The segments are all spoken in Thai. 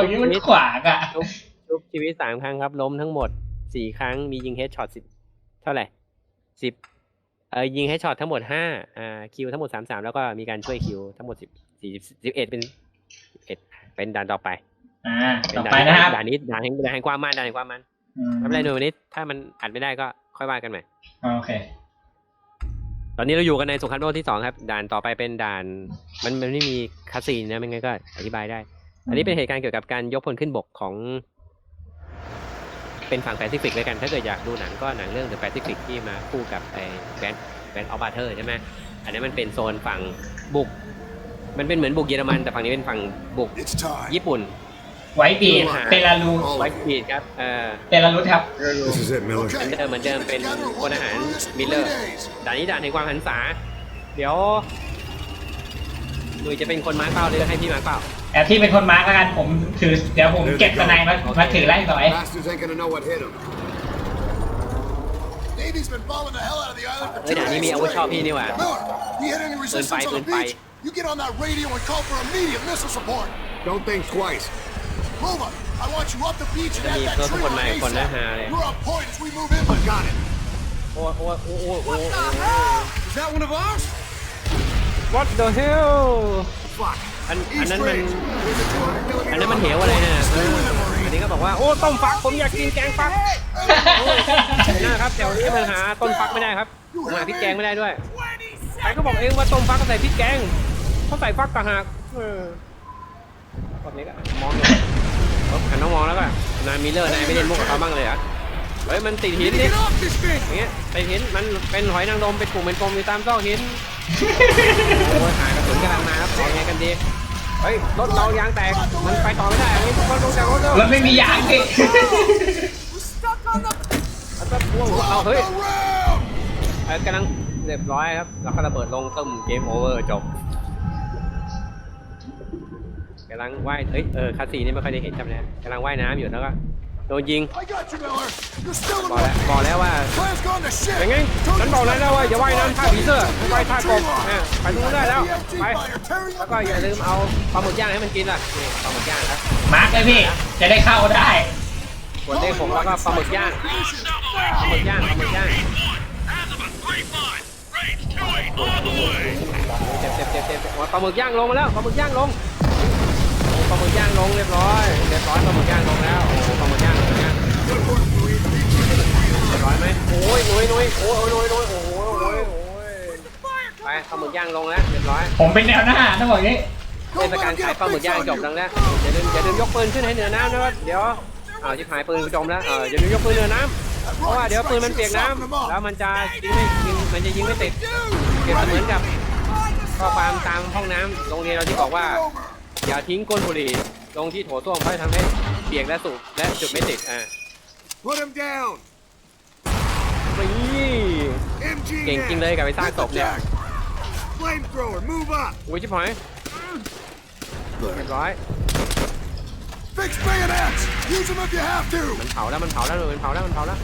อย่างนี้มันขวางอะชุบชีวิตสามครั้งครับ ล้มทั้งหมดสี่ครั้งมียิงเฮดช็อตสิบเท่าไหร่สิบเออยิงเฮดช็อตทั้งหมดห้าอ่าคิวทั้งหมดสามสามแล้วก็มีการช่วยคิวทั้งหมดสิบสี่สิบเอ็ดเป็นเอ็ดเป็นด่านต่อไปอ่าเป็นต่อด่าไปนนะครับด่านนี้ด่านแห่งด่านแห่งความมันด่านแห่งความมันอืมไม่เป็นไรหน่วยวันนี้ถ้ามันอัดไม่ได้ก็ค่อยว่ากันใหม่โอเคตอนนี้เราอยู่กันในสงครามโลกที่สองครับ ด่านต่อไปเป็นด่าน มันมันไม่มีคาสซีนนะไม่งั้นก็อธิบายได้ อันนี้เป็นเหตุการณ์เกี่ยวกับการยกพลขึ้นบกของ เป็นฝั่งแปซิฟิกแล้วกัน ถ้าเกิดอยากดูหนังก็หนังเรื่อง The Pacific ที่มาคู่กับไอ้แบนแบนออฟบาเทอร์ใช่ไหมอันนี้นมันเป็นโซนฝั่งบุก มันเป็นเหมือนบุกเยอรมันแต่ฝั่งนี้เป็นฝั่งบุก It's time. ญี่ปุ่น ไว้บีดเปลารูไวท์บีดครับเอ่อเปลารูครับ This is it, Miller. เหมือนเดิมเหมือนเดิมเป็นพลทหารมิลเลอร์ด่านนี้ด่านแห่งความหันษา เดี๋ยวหนุ่ยจะเป็นคนมาร์คเป้าหรือให้พี่มาร์คเป้า แต่ที่เป็นคนมาร์กแล้วกันผมถือเดี๋ยวผมเก็บสไนด์มามาถือไล่ต่อย Bastards ain't gonna know what hit him. Navy's been bombing the hell out of the island for เฮ้ย two ด่านนี้มี days. อาวุธชอบพี่นี่หว่า Miller, you hit any resistance on the Gunfight, gunfight. beach? You get on that radio and call for immediate missile support. Don't think twice. Move up. I want you up the beach and จะ at มี that รถทุก tree คนมา line อีกคนนะ ASAP. ฮาเลย You're on point as we move in. Got it. โอ้ยโอ้ยโอ้ยโอ้ย Is that one of ours? What the hell Fuck. อันอันนั้นมันอันนั้นมันเหวอะไรเนี่ยเอออันนี้ก็บอกว่าโอ้ต้มฟักผมอยากกินแกงฟักนะครับแต่วันนี้มันหาต้นฟักไม่ได้ครับหาพริกแกงไม่ได้ด้วยใครก็บอกเองว่าต้มฟักใส่พริกแกงเขาใส่ฟักต่างหากเออแบบนี้ก็มองเลยหันน้องมองแล้วก็นายมิลเลอร์นายไม่เล่นมุกกับเขาบ้างเลยเหรอเฮ้ยมันติดหินนี่อย่างเงี้ยไปหินมันเป็นหอยนางรมเป็นกลุ่มเป็นกลมอยู่ตามซอกหินโอ้ยหากระสุนกำลังมาครับเอาไงกันดี เฮ้ยรถเรายางแตก มันไปต่อไม่ได้อันนี้ทุกคนลงจากรถเร็วรถไม่มียางพี่เอาซะพวกเอาเฮ้ย Around. เอ้ยกำลังเรียบร้อยครับ แล้วก็ระเบิดลงตึ้มเกมโอเวอร์จบกำลังว่ายเอ้ยเออคาสีนี่ไม่ค่อยได้เห็นจำนะกำลังว่ายน้ำอยู่แล้วก็ โดนยิง I got you, Miller. You're still in บอกแล้วบอกแล้วว่า Plan's gone to shit. อย่างงี้ฉันบอกแล้วนะว่าอย่าว่ายน้ำท่าผีเสื้อให้ว่ายท่ากบอะไปตรงนู้นได้แล้วไปแล้วก็อย่าลืมเอาปลาหมึกย่างให้มันกินล่ะนี่ปลาหมึกย่างครับมาร์กเลยพี่ จะได้เข้าได้ กดเลขผมแล้วก็ปลาหมึกย่างปลาหมึกย่างปลาหมึกย่างเจ็บเจ็บเจ็บเจ็บเจ็บปลาหมึกย่างลงมาแล้วปลาหมึกย่างลงปลาหมึกย่างลงเรียบร้อยเรียบร้อยปลาหมึกย่างลงแล้วโอ้โหปลาหมึกย่าง รียบร้อยไหมโอ้ยนุ้ยนุ้ยโอ้ยนุ้ยนุ้ยโอ้โหโอ้ยโอ้ยไปปลาหมึกย่างลงแล้วเรียบร้อยผมเป็นแนวหน้าต้องบอกอย่างนี้เทศกาลขายปลาหมึกย่างจบแล้วนะอย่าลืมอย่าลืมยกปืนขึ้นให้เหนือน้ำนะครับเดี๋ยวอ้าวชิบหายปืนจมแล้วเอออย่าลืมยกปืนเหนือน้ำเพราะว่าเดี๋ยวปืนมันเปียกน้ำแล้วมันจะยิงไม่ยิงมันจะยิงไม่ติดเปรียบเสมือนกับข้อความตามห้องน้ำโรงเรียนเราที่บอกว่า อย่าทิ้งก้นบุหรี่ลงที่โถส้วมเพราะจะทำให้เปียกและสูบและจุดไม่ติดอ่า Put him down. นี่ MG เก่งจริงเลยกับไปสร้างศพเนี่ย Flamethrower, move up. อุ้ยชิบหายเรียบร้อย Fix bayonets. Use them if you have to. มันเผาแล้วมันเผาแล้วเลยมันเผาแล้วมันเผาแล้ว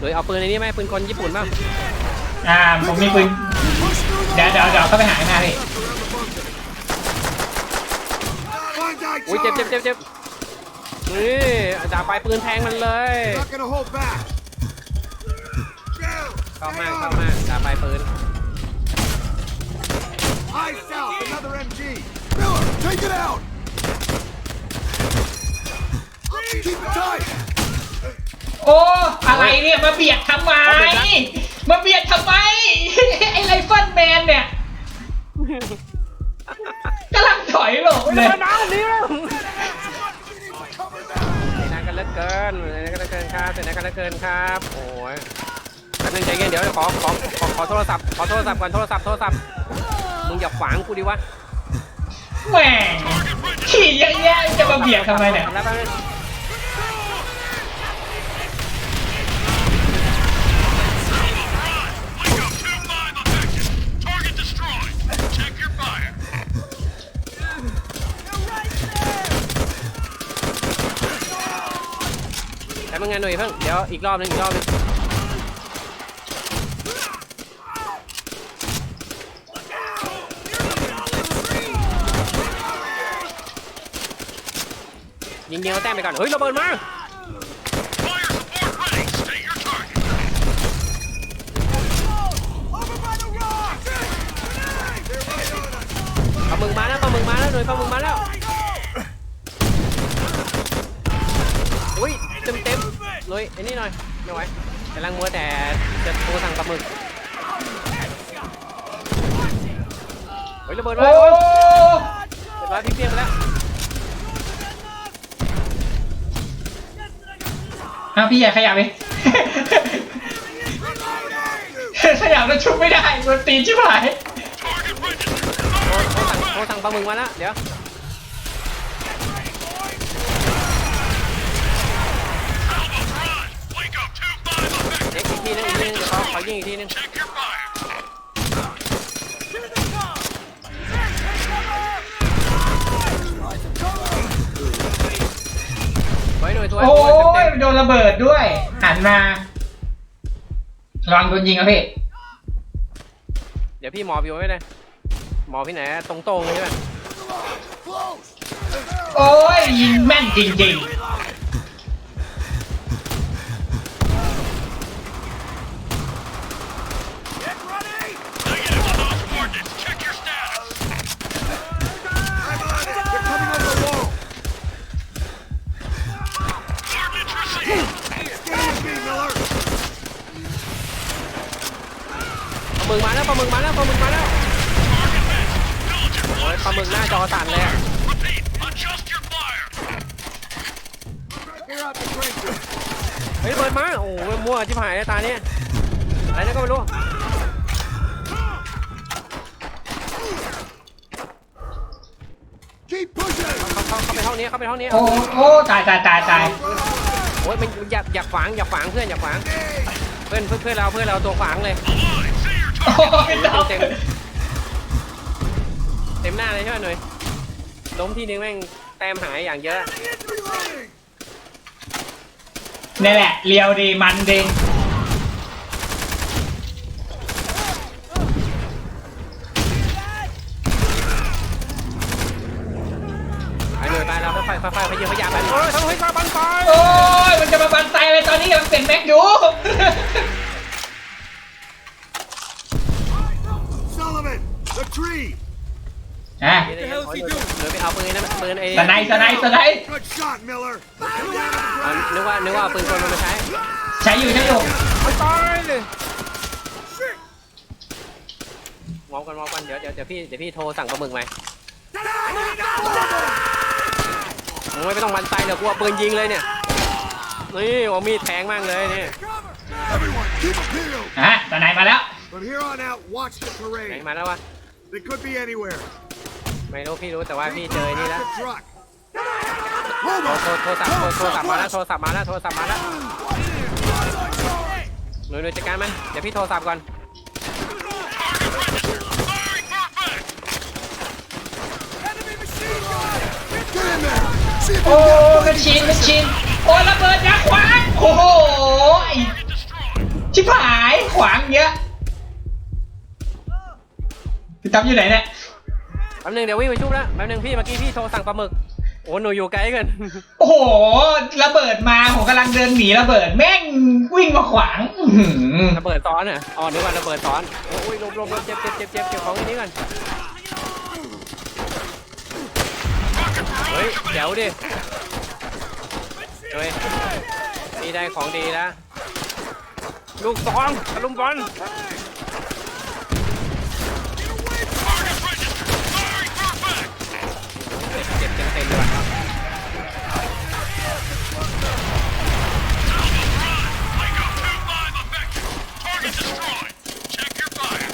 เลยเอาปืนในนี้ไหมปืนคนญี่ปุ่นบ้างอ่าผมมีปืน Push through เดี๋ยว the เดี๋ยวเดี๋ยวเข้าไปหาข้างหน้าพี่ Find that อุ้ยเจ็บเจ็บเจ็บเจ็บ นี่จ่าไปปืนแทงมันเลย Not gonna hold back. เข้ามาก Stay เข้า on. มากจ่าไปปืน High south, another MG. Miller, take it out. Keep it tight. โอ้อะไรเนี่ยมาเบียดทำไม มาเบียดทำไม ไอ้ไรเฟิลแมนเนี่ยกำลังถอยหลบเลย กันเหลือเกินเสียดายกันเหลือเกินครับเสียดายกันเหลือเกินครับ โอ้ยแป๊บนึงใจเย็นเดี๋ยวขอขอขอขอโทรศัพท์ขอโทรศัพท์ก่อนโทรศัพท์โทรศัพท์มึงอย่าขวางกูดิวะแหม่ขี่เยอะแยะจะมาเบียดทำไมเนี่ย แล้วแป๊บนึง แต่งไงหน่อยเพิ่งเดี๋ยวอีกรอบนึงอีกรอบนึงยิงยิงเอาแต้มไปก่อนเฮ้ยระเบิดมา Fire support ready. Stay your target. Over by the rock. ปลาหมึกมาแล้วปลาหมึกมาแล้วหน่วยปลาหมึกมาแล้วอุ้ยเต็มเต็มๆเลย ไอ้นี่หน่อยไม่ไหวกำลังมัวแต่จะโทรสั่งปลาหมึกเฮ้ยระเบิดมาโอ้เรียบร้อยพี่เพียงไปแล้วอ้าวพี่อย่าขยับไปขยับแล้วชุบไม่ได้โดนตีนชิบหาย Target ready. โทรโทรสั่งโทรสั่งปลาหมึกมาแล้วเดี๋ยว Wake up. Two five effective. เช็คอีกทีนึงอีกทีนึงเดี๋ยว ขอขอยิงอีกทีนึง Check your fire. ไว้หน่วยตัวโอ้เต็มเต็ยมโดนระเบิดด้วย หันมาระวังโดนยิงครับพี่ เดี๋ยวพี่หมอพี่ไว้เลยหมอพี่ไหนตรงๆเลยใช่ไหม Close. โอ้ยยิงแม่นจริง Negative. เฮ้ยเปิดมา โอ้โหมั่วชิบหายเลยตาเนี้ยอะไรนะก็ไม่รู้ Keep pushing. เข้าเข้าเข้าไปห้องนี้เข้าไปห้องนี้ๆโอ้โอ้ตายตายตายตายโอ้ยมันอยากอยากขวางอยากขวางเพื่อนอยากขวาง เพื่อนเพื่อนเพื่อนเราเพื่อนเราตัวขวางเลย Align. See your โอ้ target. ยดาวเต็มเต็มหน้าเลยใช่ไหมหน่อยล้มทีนึงแม่งแต้มหายอย่างเยอะ Reloading. นี่แหละเลียวดีมันดีไปหน่วยไปเราค่อยๆค่อยๆพยายามพยายามไปโอ้ยทำให้ฟ้าบันไฟโอ้ยมันจะมาบันไซเลยตอนนี้กำลังเปลี่ยนแม็กอยู่ Sullivan. The tree. อะเดี๋ยวเดี๋ยวเดี๋ยวเดี๋ยวไปเอาปืนนะปืนไอ้สไนด์สไนด์สไนด์ Good shot, Miller. อะนึกว่านึกว่าเอาปืนคนมันมาใช้ใช้อยู่ใช้อยู่ไม่ตายเลยมองกันมองกันเดี๋ยวเดี๋ยวเดี๋ยวพี่เดี๋ยวพี่โทรสั่งปลาหมึกใหม่โอ้ยไม่ต้องมันไซเดี๋ยวกูเอาปืนยิงเลยเนี่ยนี่เอามีดแทงมากเลยนี่ Everyone, keep a peeled. อะสไนด์มาแล้ว From here on out, watch the ไหน terrain. มาแล้ววะ They could be anywhere. ไม่รู้พี่รู้แต่ว่าพี่เจอไอ้นี่แล้ว The truck. โทรโทรโทรศัพท์โทรโทรศัพท์มาแล้วโทรศัพท์มาแล้วโทรศัพท์มาแล้วหน่วยหน่วยจัดการมันเดี๋ยวพี่โทรศัพท์ก่อน Get in there. See if โอ้ you เป็นชินเป็นชินโอ้ระเบิดยักษ์ขวางโอ้โหไอ้ชิบหายขวางเยอะพี่ตั้มอยู่ไหนเนี่ย แป๊บนึงเดี๋ยววิ่งไปชุบแล้วแป๊บนึงพี่เมื่อกี้พี่โทรสั่งปลาหมึกโอ้หนูอยู่ไกลเกินโอ้โหระเบิดมาผมกำลังเดินหนีระเบิดแม่งวิ่งมาขวางอื้อหือระเบิดซ้อนอะอ๋อนึกว่าระเบิดซ้อนโอ้ยหลบหลบหลบเจ็บเจ็บเจ็บเจ็บเก็บของอันนี้ก่อนเฮ้ยเดี๋ยวดิเฮ้ยนี่ได้ของดีแล้วลูกสองตะลุมบอลเจ็บเต็มเต็มๆเลยว่ะ Target destroyed. Check your fire.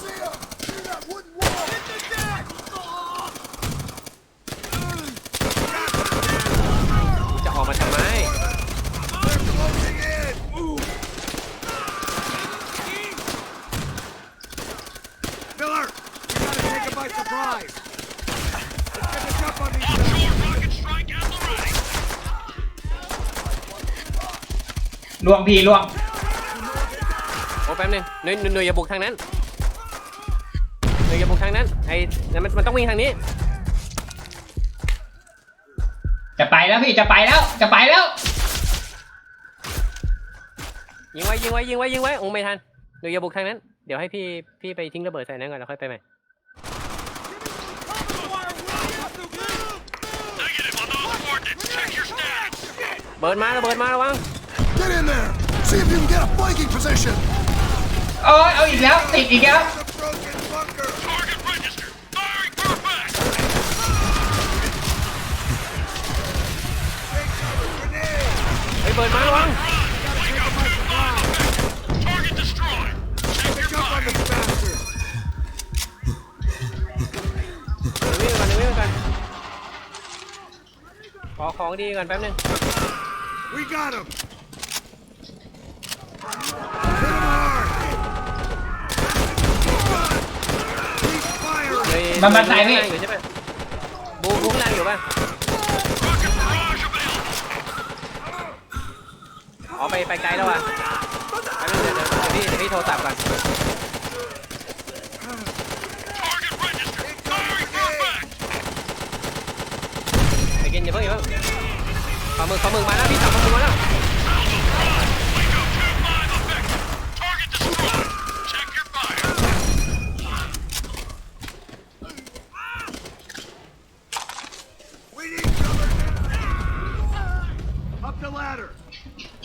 See him. See that wooden wall. Hit the deck. จะออกมาทำไม They're closing in. Move. Miller, you gotta take him by surprise. Let's get the jump on these guys. rocket strike at the ready. ล่วงพี่ล่วงโอ้แป๊บนึงหน่วยหน่วยหน่วยอย่าบุกทางนั้นหน่วยอย่าบุกทางนั้นไอ้นั่นมันมันต้องวิ่งทางนี้จะไปแล้วพี่จะไปแล้ว จะไปแล้ว ยิงไว้ยิงไว้ยิงไว้ยิงไว้โอ้ไม่ทันหนูอย่าบุกทางนั้นเดี๋ยวให้พี่พี่ไปทิ้งระเบิดใส่นั้นก่อนแล้วค่อยไปใหม่เบิร์ดมาระเบิดมาระวัง Get in there. See if you can get a flanking position. โอ้ยเอาอีกแล้วติดอีกแล้วเฮ้ยเบิร์ดมาระวัง Pick up on the bastard. เดี๋ยววิ่งไปก่อนเดี๋ยววิ่งไปก่อนขอของดีก่อนแป๊บนึง We got him. Firing. เลยมันมาใส่พี่ใช่ไหมบูบูข้างล่างอยู่ป่ะอ๋อไปไปไกลแล้วว่ะเดี๋ยวเดี๋ยวพี่เดี๋ยวพี่โทรศัพท์ก่อนไปกินอย่าเพิ่งอย่าเพิ่งปลามึกปลามึกมาแล้วพี่จับปลามึกมาแล้ว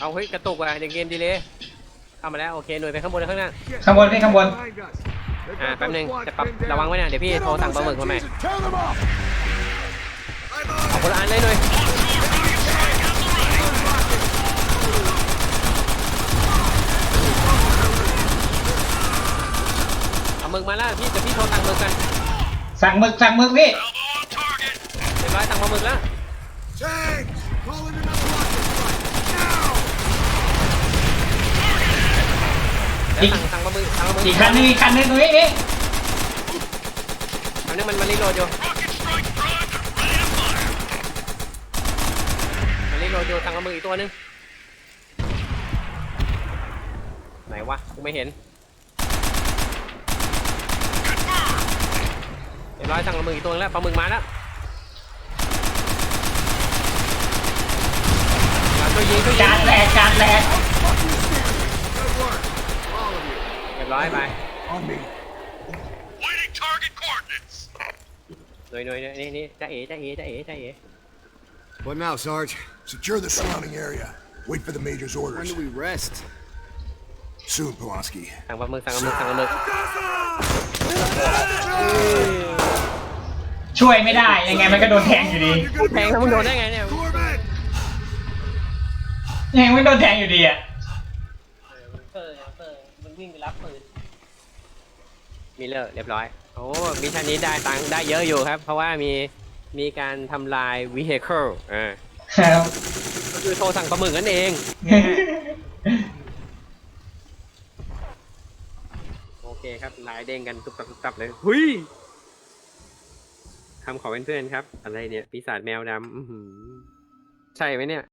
เอาเฮ้ยกระตุกว่ะเดี๋ยวเกมดีเลยเข้ามาแล้วโอเคหน่วยไปข้างบนข้างหน้า Get ข้างบนพี่ข้างบน behind us. They've อ่า got แป๊บ those นึง squads จะปรับ pinned down. ระวังไว้นะเดี๋ยวพี่ Get โทร on สั่ง those ปลาหมึกมาใหม่ SMGs and Tear them off. I'm เอา on คนละอันเลยหน่อยเอาหมึกมาแล้วพี่เดี๋ยวพี่โทรสั่งหมึกกันสั่งหมึกสั่งหมึกพี่เรียบร้อยสั่งปลาหมึกแล้ว เดี๋ยวสั่งสั่งปลาหมึกสั่งปลาหมึกอีกคันหนึงอีกคันหนึงตรงนี้นี่อันนี้มันมันรีโหลดอยู่มันรีโหลดอยู่สั่งปลาหมึกอีกตัวหนึงไหนวะกูไม่เห็นเรียบร้อยสั่งปลาหมึกอีกตัวนึงแล้วปลาหมึกมาแล้วมาช่วยยิงช่วยยิจางนแหลกจานแหลก Good work. All of you. เรียบร้อยไป On me. Waiting target coordinates. หน่วยหน่วยหน่วยนี่นี่จ้าเอ๋จ้าเอ๋จ้าเอ๋จ้าเอ๋ What now, Sarge? Secure the surrounding area. Wait for the Major's orders. When do we rest? Soon, Pulaski. สั่งปลาหมึกสั่งปลาหมึกสั่งปลาหมึกช่วยไม่ได้ยังไงมันก็โดนแทงอยู่ดีแทงแล้วมึงโดนได้ไงเนี่ย Corvette! ยังไงมันก็โดนแทงอยู่ดีอะเปิดเปิดมึง วิ่งไปรับปืนมีเลิกเรียบร้อย โอ้มิชชั่นนี้ได้ตังค์ได้เยอะอยู่ครับ เพราะว่ามีมีการทำลาย vehicle อ่าครับ ก็คือโทรสั่งปลาหมึกนั่นเองโอเคครับลายเด้งกันตุบตับตุบตับเลยหุยคำขอเป็นเพื่อนครับ อะไรเนี่ยปีศาจแมวดำอื้อหือใช่ไหมเนี่ย